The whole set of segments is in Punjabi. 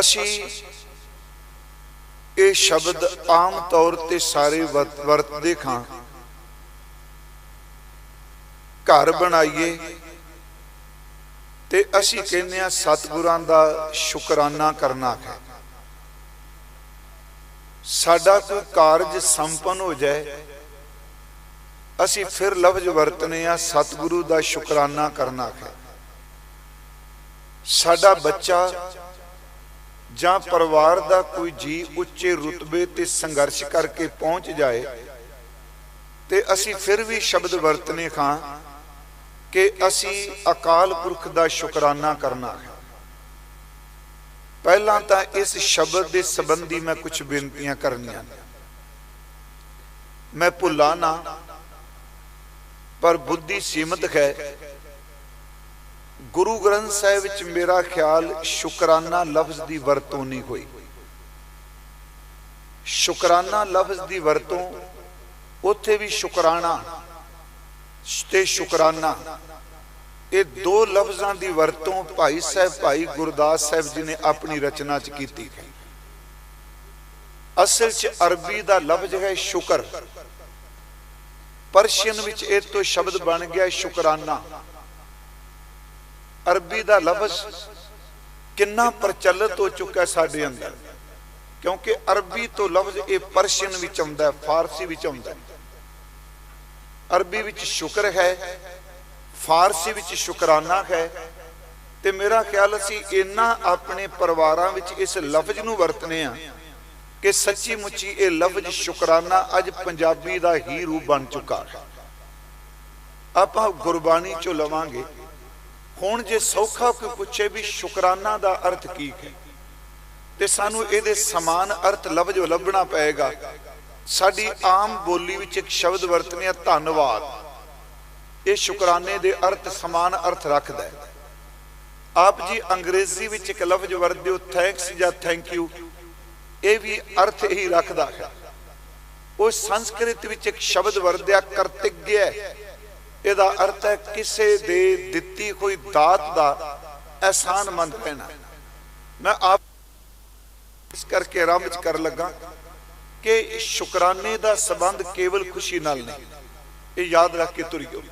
ਅਸੀਂ ਇਹ ਸ਼ਬਦ ਆਮ ਤੌਰ ਤੇ ਸਾਰੇ ਵਰਤ- ਵਰਤਦੇ ਖਾਂ। ਘਰ ਬਣਾਈਏ ਤੇ ਅਸੀਂ ਕਹਿੰਦੇ ਆ ਸਤਿਗੁਰਾਂ ਦਾ ਸ਼ੁਕਰਾਨਾ ਕਰਨਾ ਹੈ। ਸਾਡਾ ਕੋਈ ਕਾਰਜ ਸੰਪੰਨ ਹੋ ਜਾਏ, ਅਸੀਂ ਫਿਰ ਲਫ਼ਜ਼ ਵਰਤਨੇ ਆ ਸਤਿਗੁਰੂ ਦਾ ਸ਼ੁਕਰਾਨਾ ਕਰਨਾ ਹੈ। ਸਾਡਾ ਬੱਚਾ ਜਾਂ ਪਰਿਵਾਰ ਦਾ ਕੋਈ ਜੀ ਉੱਚੇ ਰੁਤਬੇ ਤੇ ਸੰਘਰਸ਼ ਕਰਕੇ ਪਹੁੰਚ ਜਾਏ ਤੇ ਅਸੀਂ ਫਿਰ ਵੀ ਸ਼ਬਦ ਵਰਤਨੇ ਖਾਂ ਕਿ ਅਸੀਂ ਅਕਾਲ ਪੁਰਖ ਦਾ ਸ਼ੁਕਰਾਨਾ ਕਰਨਾ ਹੈ। ਪਹਿਲਾਂ ਤਾਂ ਇਸ ਸ਼ਬਦ ਦੇ ਸੰਬੰਧੀ ਮੈਂ ਕੁਝ ਬੇਨਤੀਆਂ ਕਰਨੀਆਂ ਮੈਂ ਭੁੱਲਾ ਨਾ, ਪਰ ਬੁੱਧੀ ਸੀਮਤ ਹੈ ਗੁਰੂ ਗ੍ਰੰਥ ਸਾਹਿਬ ਵਿੱਚ ਮੇਰਾ ਖਿਆਲ ਸ਼ੁਕਰਾਨਾ ਲਫ਼ਜ਼ ਦੀ ਵਰਤੋਂ ਨਹੀਂ ਹੋਈ। ਸ਼ੁਕਰਾਨਾ ਲਫ਼ਜ਼ ਦੀ ਵਰਤੋਂ, ਉੱਥੇ ਵੀ ਸ਼ੁਕਰਾਨਾ ਤੇ ਸ਼ੁਕਰਾਨਾ। ਇਹ ਦੋ ਲਫ਼ਜ਼ਾਂ ਦੀ ਵਰਤੋਂ ਭਾਈ ਸਾਹਿਬ, ਭਾਈ ਗੁਰਦਾਸ ਸਾਹਿਬ ਜੀ ਨੇ ਆਪਣੀ ਰਚਨਾ 'ਚ ਕੀਤੀ ਹੈ ਅਸਲ 'ਚ ਅਰਬੀ ਦਾ ਲਫ਼ਜ਼ ਹੈ ਸ਼ੁਕਰ। ਪਰਸ਼ੀਅਨ ਵਿੱਚ ਇਹ ਤੋਂ ਸ਼ਬਦ ਬਣ ਗਿਆ ਸ਼ੁਕਰਾਨਾ। ਅਰਬੀ ਦਾ ਲਫ਼ਜ਼ ਕਿੰਨਾ ਪ੍ਰਚਲਿਤ ਹੋ ਚੁੱਕਾ ਸਾਡੇ ਅੰਦਰ। ਕਿਉਂਕਿ ਅਰਬੀ ਤੋਂ ਲਫ਼ਜ਼ ਇਹ ਪਰਸ਼ੀਅਨ ਵਿੱਚ ਆਉਂਦਾ ਫਾਰਸੀ ਵਿੱਚ ਆਉਂਦਾ ਅਰਬੀ ਵਿੱਚ ਸ਼ੁਕਰ ਹੈ, ਫਾਰਸੀ ਵਿੱਚ ਸ਼ੁਕਰਾਨਾ ਹੈ। ਤੇ ਮੇਰਾ ਖਿਆਲ ਅਸੀਂ ਇੰਨਾ ਆਪਣੇ ਪਰਿਵਾਰਾਂ ਵਿੱਚ ਇਸ ਲਫ਼ਜ਼ ਨੂੰ ਵਰਤਨੇ ਆ ਕਿ ਸੱਚੀ ਮੁੱਚੀ ਇਹ ਲਫ਼ਜ਼ ਸ਼ੁਕਰਾਨਾ ਅੱਜ ਪੰਜਾਬੀ ਦਾ ਹੀ ਰੂਪ ਬਣ ਚੁੱਕਾ ਹੈ। ਆਪਾਂ ਗੁਰਬਾਣੀ ਚੋਂ ਲਵਾਂਗੇ। ਹੁਣ ਜੇ ਸੌਖਾ ਕੋਈ ਪੁੱਛੇ ਵੀ ਸ਼ੁਕਰਾਨਾ ਦਾ ਅਰਥ ਕੀ ਹੈ? ਤੇ ਸਾਨੂੰ ਇਹਦੇ ਸਮਾਨ ਅਰਥ ਲਫ਼ਜ਼ ਲੱਭਣਾ ਪਏਗਾ। ਸਾਡੀ ਆਮ ਬੋਲੀ ਵਿੱਚ ਇੱਕ ਸ਼ਬਦ ਵਰਤਨੇ ਆ ਧੰਨਵਾਦ। ਇਹ ਸ਼ੁਕਰਾਨੇ ਦੇ ਅਰਥ ਸਮਾਨ ਅਰਥ ਰੱਖਦਾ ਹੈ। ਆਪ ਜੀ ਅੰਗਰੇਜ਼ੀ ਵਿੱਚ ਇੱਕ ਲਫ਼ਜ਼ ਵਰਤਦੇ ਹੋ ਥੈਂਕਸ ਜਾਂ ਥੈਂਕ ਯੂ ਇਹ ਵੀ ਅਰਥ ਹੀ ਰੱਖਦਾ ਹੈ। ਉਹ ਸੰਸਕ੍ਰਿਤ ਵਿੱਚ ਇੱਕ ਸ਼ਬਦ ਵਰਤਿਆ ਕਰਤਿਗਯ ਇਹਦਾ ਅਰਥ ਹੈ ਕਿਸੇ ਦੇ ਦਿੱਤੀ ਕੋਈ ਦਾਤ ਦਾ ਅਹਿਸਾਨ ਮੰਦ ਮੈਂ ਆਪ ਇਸ ਕਰਕੇ ਆਰੰਭ ਚ ਕਰ ਲੱਗਾ ਕਿ ਸ਼ੁਕਰਾਨੇ ਦਾ ਸਬੰਧ ਕੇਵਲ ਖੁਸ਼ੀ ਨਾਲ ਨਹੀਂ, ਇਹ ਯਾਦ ਰੱਖ ਕੇ ਤੁਰਿਓ।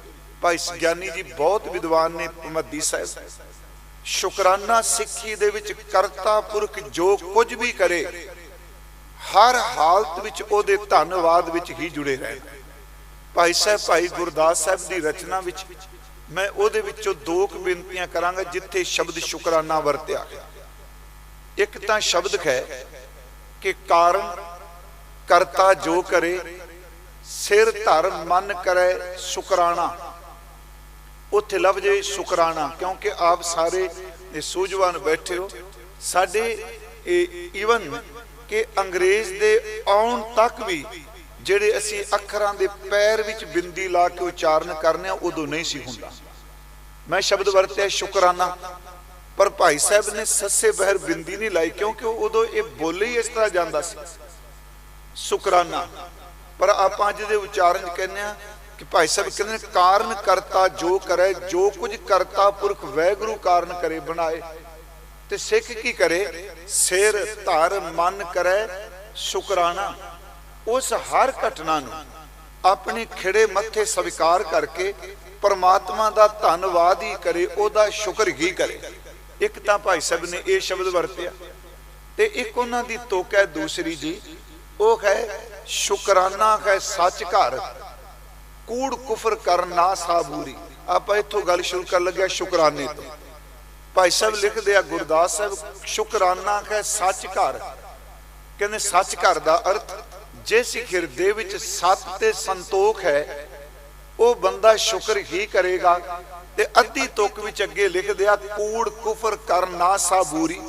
ਭਾਈ ਗਿਆਨੀ ਜੀ ਬਹੁਤ ਵਿਦਵਾਨ ਨੇ ਪਮੱਦੀ ਸਾਹਿਬ। ਸ਼ੁਕਰਾਨਾ ਸਿੱਖੀ ਦੇ ਵਿੱਚ ਕਰਤਾ ਪੁਰਖ ਜੋ ਕੁਝ ਵੀ ਕਰੇ, ਹਰ ਹਾਲਤ ਵਿੱਚ ਉਹਦੇ ਧੰਨਵਾਦ ਵਿੱਚ ਹੀ ਜੁੜੇ ਰਹਿਣ। ਭਾਈ ਸਾਹਿਬ, ਭਾਈ ਗੁਰਦਾਸ ਸਾਹਿਬ ਦੀ ਰਚਨਾ ਵਿੱਚ ਮੈਂ ਉਹਦੇ ਵਿੱਚੋਂ ਦੋ ਕੁ ਬੇਨਤੀਆਂ ਕਰਾਂਗਾ ਜਿੱਥੇ ਸ਼ਬਦ ਸ਼ੁਕਰਾਨਾ ਵਰਤਿਆ ਇੱਕ ਤਾਂ ਸ਼ਬਦ ਹੈ ਕਿ ਕਾਰਨ ਕਰਤਾ ਜੋ ਕਰੇ, ਸਿਰ ਧਰ ਮਨ ਕਰੇ ਸ਼ੁਕਰਾਨਾ। ਉੱਥੇ ਲਫ਼ਜ਼ੇ ਸ਼ੁਕਰਾਨਾ, ਕਿਉਂਕਿ ਆਪ ਸਾਰੇ ਸੂਝਵਾਨ ਬੈਠੇ ਹੋ। ਸਾਡੇ ਈਵਨ ਕਿ ਅੰਗਰੇਜ਼ ਦੇ ਆਉਣ ਤੱਕ ਵੀ ਜਿਹੜੇ ਅਸੀਂ ਅੱਖਰਾਂ ਦੇ ਪੈਰ ਵਿੱਚ ਬਿੰਦੀ ਲਾ ਕੇ ਉਚਾਰਨ ਕਰਨੇ ਆ, ਉਦੋਂ ਨਹੀਂ ਸੀ ਹੁੰਦਾ। ਮੈਂ ਸ਼ਬਦ ਵਰਤਿਆ, ਸ਼ੁਕਰਾਨਾ। ਪਰ ਭਾਈ ਸਾਹਿਬ ਨੇ ਸੱਸੇ ਬਹਿਰ ਬਿੰਦੀ ਨਹੀਂ ਲਾਈ, ਕਿਉਂਕਿ ਉਦੋਂ ਇਹ ਬੋਲੇ ਹੀ ਇਸ ਤਰ੍ਹਾਂ ਜਾਂਦਾ ਸੀ। ਸ਼ੁਕਰਾਨਾ। ਪਰ ਆਪਾਂ ਅੱਜ ਦੇ ਉਚਾਰਨ ਕਹਿੰਦੇ ਆ ਕਿ ਭਾਈ ਸਾਹਿਬ ਕਹਿੰਦੇ ਨੇ, ਕਾਰਨ ਕਰਤਾ ਜੋ ਕਰੇ, ਜੋ ਕੁਝ ਕਰਤਾ ਪੁਰਖ ਵੈਗੁਰੂ ਕਾਰਨ ਕਰੇ ਬਣਾਏ। ਤੇ ਸਿੱਖ ਕੀ ਕਰੇ? ਸਿਰ ਧਰ ਮਨ ਕਰੇ, ਸ਼ੁਕਰਾਨਾ। ਉਸ ਹਰ ਘਟਨਾ ਨੂੰ ਆਪਣੇ ਖਿੜੇ ਮੱਥੇ ਸਵੀਕਾਰ ਕਰਕੇ ਪਰਮਾਤਮਾ ਦਾ ਧੰਨਵਾਦ ਹੀ ਕਰੇ, ਉਹਦਾ ਸ਼ੁਕਰ ਹੀ ਕਰੇ। ਇੱਕ ਤਾਂ ਭਾਈ ਸਾਹਿਬ ਨੇ ਇਹ ਸ਼ਬਦ ਵਰਤਿਆ ਤੇ ਇੱਕ ਉਹਨਾਂ ਦੀ ਤੋਕ ਹੈ ਦੂਸਰੀ ਜੀ, ਉਹ ਹੈ ਸ਼ੁਕਰਾਨਾ ਹੈ ਸੱਚ ਘਰ, ਕੂੜ ਕੁਫਰ ਕਰਨ ਨਾ ਸਾਬੂਰੀ। ਆਪਾਂ ਇੱਥੋਂ ਗੱਲ ਸ਼ੁਰੂ ਕਰ ਲੱਗਿਆ ਸ਼ੁਕਰਾਨੇ ਤੋਂ। ਭਾਈ ਸਾਹਿਬ ਲਿਖਦੇ ਆ ਗੁਰਦਾਸ ਸਾਹਿਬ, ਸ਼ੁਕਰਾਨਾ ਹੈ ਸੱਚ ਘਰ। ਕਹਿੰਦੇ ਸੱਚ ਘਰ ਦਾ ਅਰਥ ਜਿਸ ਹਿਰਦੇ ਵਿੱਚ ਸਤ ਤੇ ਸੰਤੋਖ ਹੈ, ਉਹ ਬੰਦਾ ਸ਼ੁਕਰ ਹੀ ਕਰੇਗਾ ਤੇ ਅੱਧੀ ਤੁਕ ਵਿੱਚ ਅੱਗੇ ਲਿਖਦੇ ਆ ਕੂੜ ਕੁਫਰ ਕਰਨ ਨਾ ਸਾਬੂਰੀ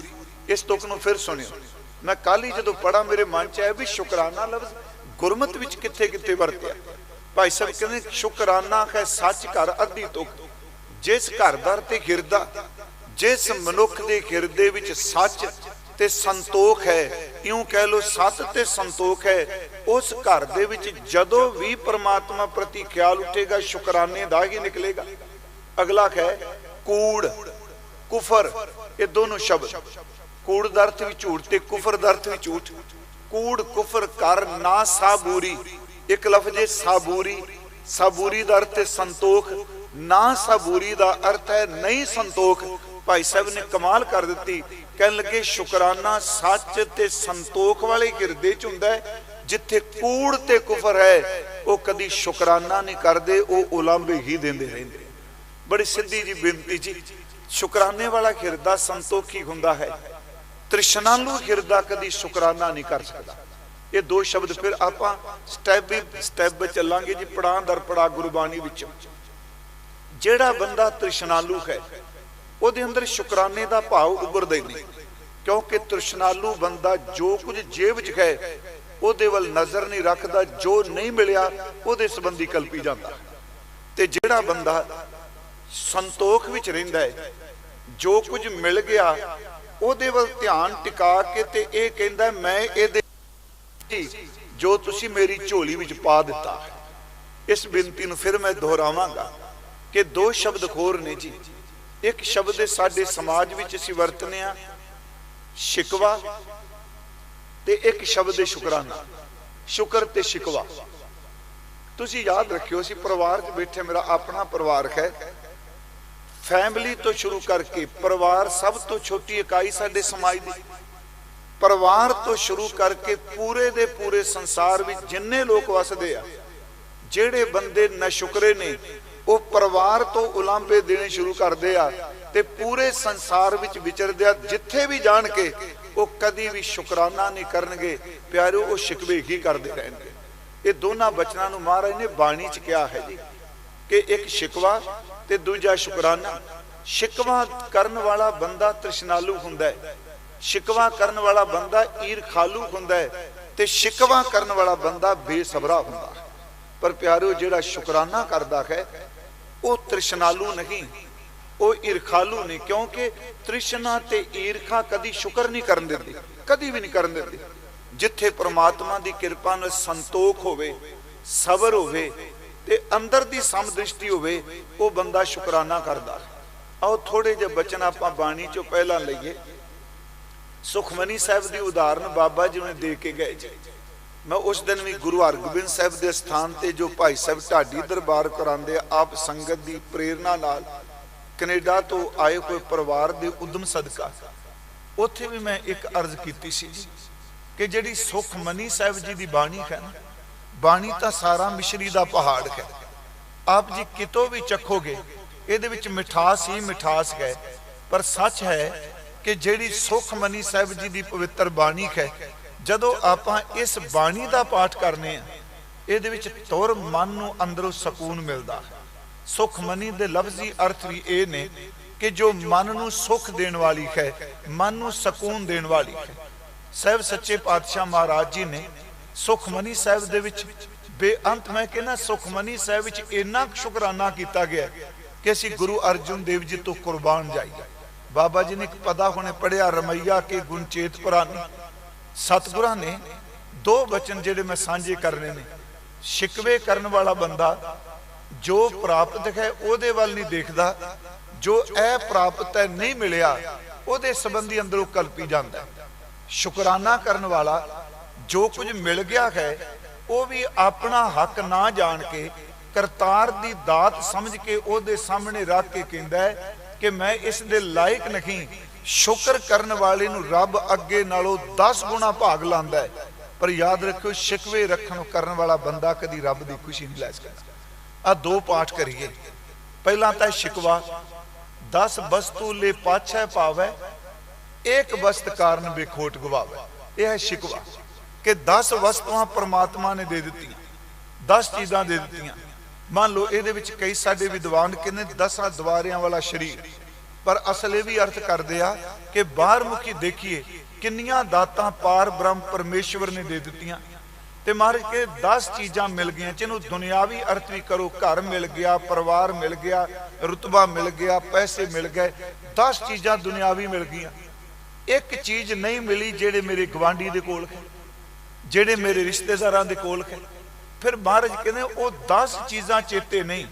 ਇਸ ਤੁਕ ਨੂੰ ਫਿਰ ਸੁਣਿਓ। ਮੈਂ ਕੱਲ ਹੀ ਜਦੋਂ ਪੜਾ ਮੇਰੇ ਮਨ ਚ ਆਇਆ ਵੀ ਸ਼ੁਕਰਾਨਾ ਲਫ਼ਜ਼ ਗੁਰਮਤ ਵਿੱਚ ਕਿੱਥੇ ਕਿੱਥੇ ਵਰਤਿਆ। ਭਾਈ ਸਾਹਿਬ ਕਹਿੰਦੇ, ਸ਼ੁਕਰਾਨਾ ਹੈ ਸੱਚ ਘਰ ਅੱਧੀ ਤੁਕ। ਜਿਸ ਘਰਦਾਰ ਤੇ ਹਿਰਦਾ, ਜਿਸ ਮਨੁੱਖ ਦੇ ਹਿਰਦੇ ਵਿੱਚ ਸੱਚ ਤੇ ਸੰਤੋਖ ਹੈ। ਇਉਂ ਕਹਿ ਲੋ ਸਤ ਤੇ ਸੰਤੋਖ ਹੈ। ਉਸ ਘਰ ਦੇ ਵਿੱਚ ਜਦੋਂ ਵੀ ਪ੍ਰਮਾਤਮਾ ਪ੍ਰਤੀ ਖਿਆਲ ਉੱਠੇਗਾ, ਸ਼ੁਕਰਾਨੇ ਦਾ ਹੀ ਨਿਕਲੇਗਾ। ਅਗਲਾ ਹੈ ਕੂੜ, ਕੁਫਰ, ਇਹ ਦੋਨੋਂ ਸ਼ਬਦ। ਕੂੜ ਦਾ ਅਰਥ ਵੀ ਝੂਠ ਤੇ ਕੁਫਰ ਦਾ ਅਰਥ ਵੀ ਝੂਠ। ਕੂੜ, ਕੁਫਰ ਕਰ ਨਾ ਸਾਬੂਰੀ। ਇੱਕ ਲਫ਼ਜ਼ ਹੈ ਸਾਬੂਰੀ। ਸਾਬੂਰੀ ਦਾ ਅਰਥ ਹੈ ਸੰਤੋਖ। ਨਾ ਸਾਬੂਰੀ ਦਾ ਅਰਥ ਹੈ ਨਹੀਂ ਸੰਤੋਖ। ਭਾਈ ਸਾਹਿਬ ਨੇ ਕਮਾਲ ਕਰ ਦਿੱਤੀ। ਕਹਿਣ ਲੱਗੇ, ਸ਼ੁਕਰਾਨਾ ਸੱਚ ਤੇ ਸੰਤੋਖ ਵਾਲੇ ਹਿਰਦੇ ਚ ਹੁੰਦਾ ਹੈ। ਜਿੱਥੇ ਕੂੜ ਤੇ ਕੁਫਰ ਹੈ, ਉਹ ਕਦੀ ਸ਼ੁਕਰਾਨਾ ਨਹੀਂ ਕਰਦੇ, ਉਹ ਉਲਾਂਭੇ ਹੀ ਦਿੰਦੇ ਰਹਿੰਦੇ ਬੜੀ ਸਿੱਧੀ ਜੀ ਬੇਨਤੀ ਜੀ। ਸ਼ੁਕਰਾਨੇ ਵਾਲਾ ਹਿਰਦਾ ਸੰਤੋਖੀ ਹੁੰਦਾ ਹੈ। ਤ੍ਰਿਸ਼ਨਾਲੂ ਹਿਰਦਾ ਕਦੀ ਸ਼ੁਕਰਾਨਾ ਨਹੀਂ ਕਰ ਸਕਦਾ। ਇਹ ਦੋ ਸ਼ਬਦ ਫਿਰ ਆਪਾਂ ਸਟੈਪ ਵੀ ਸਟੈਪ ਚੱਲਾਂਗੇ ਜੀ, ਪੜਾਂ ਦਰ ਪੜਾ ਗੁਰਬਾਣੀ ਵਿੱਚੋਂ। ਜਿਹੜਾ ਬੰਦਾ ਤ੍ਰਿਸ਼ਨਾਲੂ ਹੈ ਉਹਦੇ ਅੰਦਰ ਸ਼ੁਕਰਾਨੇ ਦਾ ਭਾਵ ਉੱਭਰਦਾ ਹੀ ਨਹੀਂ। ਕਿਉਂਕਿ ਤ੍ਰਿਸ਼ਨਾਲੂ ਬੰਦਾ ਜੋ ਕੁਝ ਜੇਬ 'ਚ ਹੈ, ਉਹਦੇ ਵੱਲ ਨਜ਼ਰ ਨਹੀਂ ਰੱਖਦਾ, ਜੋ ਨਹੀਂ ਮਿਲਿਆ, ਉਹਦੇ ਸੰਬੰਧੀ ਕਲਪੀ ਜਾਂਦਾ। ਤੇ ਜਿਹੜਾ ਬੰਦਾ ਸੰਤੋਖ ਵਿੱਚ ਰਹਿੰਦਾ ਹੈ, ਜੋ ਕੁਝ ਮਿਲ ਗਿਆ, ਉਹਦੇ ਵੱਲ ਧਿਆਨ ਟਿਕਾ ਕੇ ਤੇ ਇਹ ਕਹਿੰਦਾ, ਮੈਂ ਇਹਦੇ ਜੋ ਤੁਸੀਂ ਮੇਰੀ ਝੋਲੀ ਵਿੱਚ ਪਾ ਦਿੱਤਾ ਇਸ ਬੇਨਤੀ ਨੂੰ ਫਿਰ ਮੈਂ ਦੁਹਰਾਵਾਂਗਾ ਕਿ ਦੋ ਸ਼ਬਦ ਖੋਰ ਨੇ ਜੀ। ਇੱਕ ਸ਼ਬਦ ਸਾਡੇ ਸਮਾਜ ਵਿੱਚ ਅਸੀਂ ਵਰਤਨੇ ਆ, ਸ਼ਿਕਵਾ ਤੇ ਇੱਕ ਸ਼ਬਦ ਸ਼ੁਕਰਾਨਾ। ਸ਼ੁਕਰ ਤੇ ਸ਼ਿਕਵਾ। ਤੁਸੀਂ ਯਾਦ ਰੱਖਿਓ ਸੀ ਪਰਿਵਾਰ 'ਚ ਬੈਠੇ, ਮੇਰਾ ਆਪਣਾ ਪਰਿਵਾਰ ਹੈ। ਫੈਮਿਲੀ ਤੋਂ ਸ਼ੁਰੂ ਕਰਕੇ ਪਰਿਵਾਰ ਸਭ ਤੋਂ ਛੋਟੀ ਇਕਾਈ ਸਾਡੇ ਸਮਾਜ ਦੀ। ਪਰਿਵਾਰ ਤੋਂ ਸ਼ੁਰੂ ਕਰਕੇ ਪੂਰੇ ਦੇ ਪੂਰੇ ਸੰਸਾਰ ਵਿੱਚ ਜਿੰਨੇ ਲੋਕ ਵਸਦੇ ਆ, ਜਿਹੜੇ ਬੰਦੇ ਨਸ਼ੁਕਰੇ ਨੇ ਉਹ ਪਰਿਵਾਰ ਤੋਂ ਉਲਾਂਭੇ ਦੇਣੇ ਸ਼ੁਰੂ ਕਰਦੇ ਆ ਤੇ ਪੂਰੇ ਸੰਸਾਰ ਵਿੱਚ ਵਿਚਰਦੇ ਆ, ਜਿੱਥੇ ਵੀ ਜਾਣ ਕੇ ਉਹ ਕਦੀ ਵੀ ਸ਼ੁਕਰਾਨਾ ਨਹੀਂ ਕਰਨਗੇ। ਪਿਆਰਿਓ, ਉਹ ਸ਼ਿਕਵੇ ਹੀ ਕਰਦੇ ਰਹਿਣਗੇ। ਇਹ ਦੋਨਾਂ ਬਚਨਾਂ ਨੂੰ ਮਹਾਰਾਜ ਨੇ ਬਾਣੀ 'ਚ ਕਿਹਾ ਹੈ ਜੀ ਕਿ ਇੱਕ ਸ਼ਿਕਵਾ ਤੇ ਦੂਜਾ ਸ਼ੁਕਰਾਨਾ। ਸ਼ਿਕਵਾ ਕਰਨ ਵਾਲਾ ਬੰਦਾ ਤ੍ਰਿਸ਼ਨਾਲੂ ਹੁੰਦਾ ਹੈ। ਸ਼ਿਕਵਾ ਕਰਨ ਵਾਲਾ ਬੰਦਾ ਈਰਖਾਲੂ ਹੁੰਦਾ ਹੈ ਤੇ ਸ਼ਿਕਵਾ ਕਰਨ ਵਾਲਾ ਬੰਦਾ ਬੇਸਬਰਾ ਹੁੰਦਾ ਹੈ। ਪਰ ਪਿਆਰੋ ਜਿਹੜਾ ਸ਼ੁਕਰਾਨਾ ਕਰਦਾ ਹੈ ਉਹ ਤ੍ਰਿਸ਼ਨਾਲੂ ਨਹੀਂ, ਉਹ ਈਰਖਾਲੂ ਨਹੀਂ, ਕਿਉਂਕਿ ਤ੍ਰਿਸ਼ਨਾ ਤੇ ਈਰਖਾ ਕਦੀ ਸ਼ੁਕਰ ਨਹੀਂ ਕਰਨ ਦਿੰਦੀ, ਕਦੀ ਵੀ ਨਹੀਂ ਕਰਨ ਦਿੰਦੀ। ਜਿੱਥੇ ਪ੍ਰਮਾਤਮਾ ਦੀ ਕਿਰਪਾ ਨਾਲ ਸੰਤੋਖ ਹੋਵੇ, ਸਬਰ ਹੋਵੇ ਤੇ ਅੰਦਰ ਦੀ ਸਮਦ੍ਰਿਸ਼ਟੀ ਹੋਵੇ, ਉਹ ਬੰਦਾ ਸ਼ੁਕਰਾਨਾ ਕਰਦਾ। ਆਓ ਥੋੜੇ ਜਿਹੇ ਬਚਨ ਆਪਾਂ ਬਾਣੀ ਚੋਂ ਪਹਿਲਾਂ ਲਈਏ। ਸੁਖਮਨੀ ਸਾਹਿਬ ਦੀ ਉਦਾਹਰਨ ਬਾਬਾ ਜੀ ਨੇ ਦੇ ਕੇ ਗਏ ਜੀ। ਮੈਂ ਉਸ ਦਿਨ ਵੀ ਗੁਰੂ ਹਰਗੋਬਿੰਦ ਸਾਹਿਬ ਦੇ ਸਥਾਨ ਤੇ ਜੋ ਭਾਈ ਸਾਹਿਬ ਢਾਡੀ ਦਰਬਾਰ ਕਰਾਉਂਦੇ ਆਪ ਸੰਗਤ ਦੀ ਪ੍ਰੇਰਣਾ ਨਾਲ ਕੈਨੇਡਾ ਤੋਂ ਆਏ ਹੋਏ ਪਰਿਵਾਰ ਦੇ ਉਦਮ ਸਦਕਾ, ਉੱਥੇ ਵੀ ਮੈਂ ਇੱਕ ਅਰਜ਼ ਕੀਤੀ ਸੀ ਕਿ ਜਿਹੜੀ ਸੁਖਮਨੀ ਸਾਹਿਬ ਜੀ ਦੀ ਬਾਣੀ ਹੈ ਨਾ, ਬਾਣੀ ਤਾਂ ਸਾਰਾ ਮਿਸ਼ਰੀ ਦਾ ਪਹਾੜ ਹੈ। ਆਪ ਜੀ ਕਿਤੋਂ ਵੀ ਚੱਖੋਗੇ, ਇਹਦੇ ਵਿੱਚ ਮਿਠਾਸ ਹੀ ਮਿਠਾਸ ਹੈ, ਪਰ ਸੱਚ ਹੈ ਕਿ ਜਿਹੜੀ ਸੁਖਮਨੀ ਸਾਹਿਬ ਜੀ ਦੀ ਪਵਿੱਤਰ ਬਾਣੀ ਹੈ ਜਦੋਂ ਆਪਾਂ ਇਸ ਬਾਣੀ ਦਾ ਪਾਠ ਕਰਨੇ ਆ, ਇਹਦੇ ਵਿੱਚ ਤੁਰ ਮਨ ਨੂੰ ਅੰਦਰੋਂ ਸਕੂਨ ਮਿਲਦਾ। ਸੁਖਮਨੀ ਦੇ ਲਫ਼ਜ਼ੀ ਅਰਥ ਵੀ ਇਹ ਨੇ ਕਿ ਜੋ ਮਨ ਨੂੰ ਸੁਖ ਦੇਣ ਵਾਲੀ ਹੈ, ਮਨ ਨੂੰ ਸਕੂਨ ਦੇਣ ਵਾਲੀ ਹੈ। ਸਹਿਬ ਸੱਚੇ ਪਾਤਸ਼ਾਹ ਮਹਾਰਾਜ ਜੀ ਨੇ ਸੁਖਮਨੀ ਸਾਹਿਬ ਦੇ ਵਿੱਚ ਬੇਅੰਤ ਮੈਂ ਕਹਿੰਦਾ ਸੁਖਮਨੀ ਸਾਹਿਬ ਵਿੱਚ ਇੰਨਾ ਸ਼ੁਕਰਾਨਾ ਕੀਤਾ ਗਿਆ ਕਿ ਅਸੀਂ ਗੁਰੂ ਅਰਜਨ ਦੇਵ ਜੀ ਤੋਂ ਕੁਰਬਾਨ ਜਾਈਏ। ਬਾਬਾ ਜੀ ਨੇ ਇੱਕ ਪਦਾ ਹੁਣੇ ਪੜਿਆ ਰਮਈਆ ਕੇ ਗੁਣਚੇਤ ਪੁਰਾਨੀ। ਸਤਿਗੁਰਾਂ ਨੇ ਦੋ ਬਚਨ ਜਿਹੜੇ ਮੈਂ ਸਾਂਝੇ ਕਰਨੇ ਨੇ। ਸ਼ਿਕਵੇ ਕਰਨ ਵਾਲਾ ਬੰਦਾ ਜੋ ਪ੍ਰਾਪਤ ਹੈ ਉਹਦੇ ਵੱਲ ਨਹੀਂ ਦੇਖਦਾ, ਜੋ ਇਹ ਪ੍ਰਾਪਤ ਹੈ ਨਹੀਂ ਮਿਲਿਆ, ਉਹਦੇ ਸੰਬੰਧੀ ਅੰਦਰੋਂ ਕਲਪੀ ਜਾਂਦਾ ਸ਼ੁਕਰਾਨਾ ਕਰਨ ਵਾਲਾ ਜੋ ਕੁਝ ਮਿਲ ਗਿਆ ਹੈ, ਉਹ ਵੀ ਆਪਣਾ ਹੱਕ ਨਾ ਜਾਣ ਕੇ, ਕਰਤਾਰ ਦੀ ਦਾਤ ਸਮਝ ਕੇ ਉਹਦੇ ਸਾਹਮਣੇ ਰੱਖ ਕੇ ਕਹਿੰਦਾ ਹੈ ਕਿ ਮੈਂ ਇਸ ਦੇ ਲਾਇਕ ਨਹੀਂ। ਸ਼ੁਕਰ ਕਰਨ ਵਾਲੇ ਨੂੰ ਰੱਬ ਅੱਗੇ ਨਾਲੋਂ 10 ਗੁਣਾ ਭਾਗ ਲਾਂਦਾ ਹੈ। ਪਰ ਯਾਦ ਰੱਖਿਓ, ਸ਼ਿਕਵੇ ਰੱਖਣ ਕਰਨ ਵਾਲਾ ਬੰਦਾ ਕਦੀ ਰੱਬ ਦੀ ਖੁਸ਼ੀ ਨਹੀਂ ਲੈ ਸਕਦਾ। ਆ ਦੋ ਪਾਠ ਕਰੀਏ। ਪਹਿਲਾਂ ਤਾਂ ਸ਼ਿਕਵਾ 10 ਵਸਤੂ ਲੈ ਪਾਛੈ ਪਾਵੈ ਇੱਕ ਵਸਤ ਕਾਰਨ ਬੇਖੋਟ ਗਵਾਵੇ। ਇਹ ਹੈ ਸ਼ਿਕਵਾ ਕਿ 10 ਵਸਤੂਆਂ ਪ੍ਰਮਾਤਮਾ ਨੇ ਦੇ ਦਿੱਤੀਆਂ 10 ਚੀਜ਼ਾਂ ਦੇ ਦਿੱਤੀਆਂ। ਮੰਨ ਲਓ, ਇਹਦੇ ਵਿੱਚ ਕਈ ਸਾਡੇ ਵਿਦਵਾਨ ਕਹਿੰਦੇ 10 ਦਵਾਰਿਆਂ ਵਾਲਾ ਸ਼ਰੀਰ। ਪਰ ਅਸਲ ਇਹ ਵੀ ਅਰਥ ਕਰਦੇ ਆ ਕਿ ਬਾਹਰ ਮੁਖੀ ਦੇਖੀਏ, ਕਿੰਨੀਆਂ ਦਾਤਾਂ ਪਾਰ ਬ੍ਰਹਮ ਪਰਮੇਸ਼ਵਰ ਨੇ ਦੇ ਦਿੱਤੀਆਂ। ਤੇ ਮਹਾਰਾਜ ਕੇ 10 ਚੀਜ਼ਾਂ ਮਿਲ ਗਈਆਂ, ਜਿਹਨੂੰ ਦੁਨਿਆਵੀ ਅਰਥ ਵੀ ਕਰੋ, ਘਰ ਮਿਲ ਗਿਆ, ਪਰਿਵਾਰ ਮਿਲ ਗਿਆ, ਰਤਬਾ ਮਿਲ ਗਿਆ, ਪੈਸੇ ਮਿਲ ਗਏ 10 ਚੀਜ਼ਾਂ ਦੁਨਿਆਵੀ ਮਿਲ ਗਈਆਂ। ਇੱਕ ਚੀਜ਼ ਨਹੀਂ ਮਿਲੀ ਜਿਹੜੇ ਮੇਰੇ ਗਵਾਂਢੀ ਦੇ ਕੋਲ ਹੈ, ਜਿਹੜੇ ਮੇਰੇ ਰਿਸ਼ਤੇਦਾਰਾਂ ਦੇ ਕੋਲ ਹੈ। ਫਿਰ ਮਹਾਰਾਜ ਕਹਿੰਦੇ, ਉਹ 10 ਚੀਜ਼ਾਂ ਚੇਤੇ ਨਹੀਂ,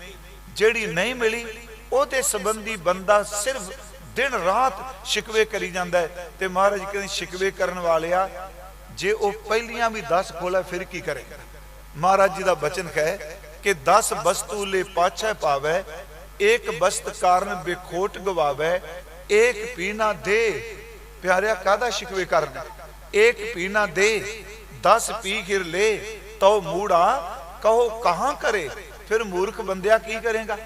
ਜਿਹੜੀ ਨਹੀਂ ਮਿਲੀ ਉਹਦੇ ਸੰਬੰਧੀ ਬੰਦਾ ਸਿਰਫ ਦਿਨ ਰਾਤ ਸ਼ਿਕਵੇ ਕਰੀ ਜਾਂਦਾ ਹੈ ਤੇ ਮਹਾਰਾਜ ਕਹਿੰਦੇ ਸ਼ਿਕਵੇ ਕਰਨ ਵਾਲਿਆ, ਜੇ ਉਹ ਪਹਿਲੀਆਂ ਵੀ 10 ਖੋਲੇ ਫਿਰ ਕੀ ਕਰੇਗਾ ਮਹਾਰਾਜ ਜੀ ਦਾ ਬਚਨ ਹੈ ਕਿ 10 ਵਸਤੂ ਲੈ ਪਾਛੈ ਪਾਵੈ ਏਕ ਬਸਤ ਕਾਰਨ ਬੇਖੋਟ ਗਵਾਵੈ ਏਕ ਪੀਣਾ ਦੇ। ਪਿਆਰਿਆ ਕਾਦਾ ਸ਼ਿਕਵੇ ਕਰਨ? ਏਕ ਪੀਣਾ ਦੇ 10 ਪੀ ਗਿਰ ਲੈ, ਤਉ ਮੂੜਾ ਕਹੋ ਕਹਾਂ ਕਰੇ? ਫਿਰ ਮੂਰਖ ਬੰਦਿਆ ਕੀ ਕਰੇਗਾ?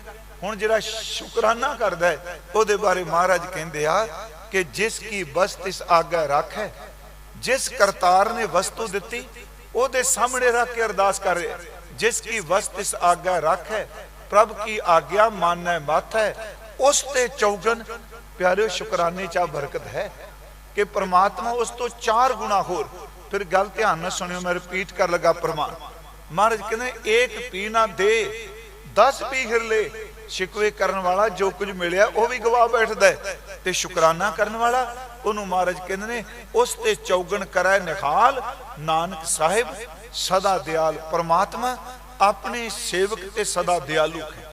ਹੁਣ ਜਿਹੜਾ ਸ਼ੁਕਰਾਨਾ ਕਰਦਾ ਹੈ, ਉਹਦੇ ਬਾਰੇ ਮਹਾਰਾਜ ਕਹਿੰਦੇ ਆ ਕਿ ਜਿਸ ਕੀ ਬਸਤ ਇਸ ਆਗਾ ਰੱਖੈ, ਜਿਸ ਕਰਤਾਰ ਨੇ ਵਸਤੂ ਦਿੱਤੀ, ਉਹਦੇ ਸਾਹਮਣੇ ਰੱਖ ਕੇ ਅਰਦਾਸ ਕਰ ਰਿਹਾ ਜਿਸ ਕੀ ਵਸਤ ਇਸ ਆਗਾ ਰੱਖੈ, ਪ੍ਰਭ ਕੀ ਆਗਿਆ ਮਾਨੈ ਮਾਥੈ, ਉਸ ਤੇ ਚੌਗਨ, ਪਿਆਰਿਓ ਸ਼ੁਕਰਾਨੇ ਚਾ ਬਰਕਤ ਹੈ ਕਿ ਪ੍ਰਮਾਤਮਾ ਉਸ ਤੋਂ ਚਾਰ ਗੁਣਾ ਹੋਰ, ਫਿਰ ਗੱਲ ਧਿਆਨ ਨਾਲ ਸੁਣਿਓ, ਮੈਂ ਰਿਪੀਟ ਕਰ ਲਗਾ ਪ੍ਰਮਾਣ। ਮਹਾਰਾਜ ਕਹਿੰਦੇ, ਏਕ ਪੀ ਨਾ ਦੇ 10 ਪੀ ਹਿਰਲੇ ਸ਼ਿਕਵੇ ਕਰਨ ਵਾਲਾ ਜੋ ਕੁਝ ਮਿਲਿਆ, ਉਹ ਵੀ ਗਵਾ ਬੈਠਦਾ ਹੈ। ਤੇ ਸ਼ੁਕਰਾਨਾ ਕਰਨ ਵਾਲਾ, ਉਹਨੂੰ ਮਹਾਰਾਜ ਕਹਿੰਦੇ ਨੇ, ਉਸ ਤੇ ਚੌਗਣ ਕਰੈ ਨਿਹਾਲ, ਨਾਨਕ ਸਾਹਿਬ, ਸਦਾ ਦਿਆਲ ਪ੍ਰਮਾਤਮਾ, ਆਪਣੇ ਸੇਵਕ ਤੇ ਸਦਾ ਦਿਆਲੂ ਹੈ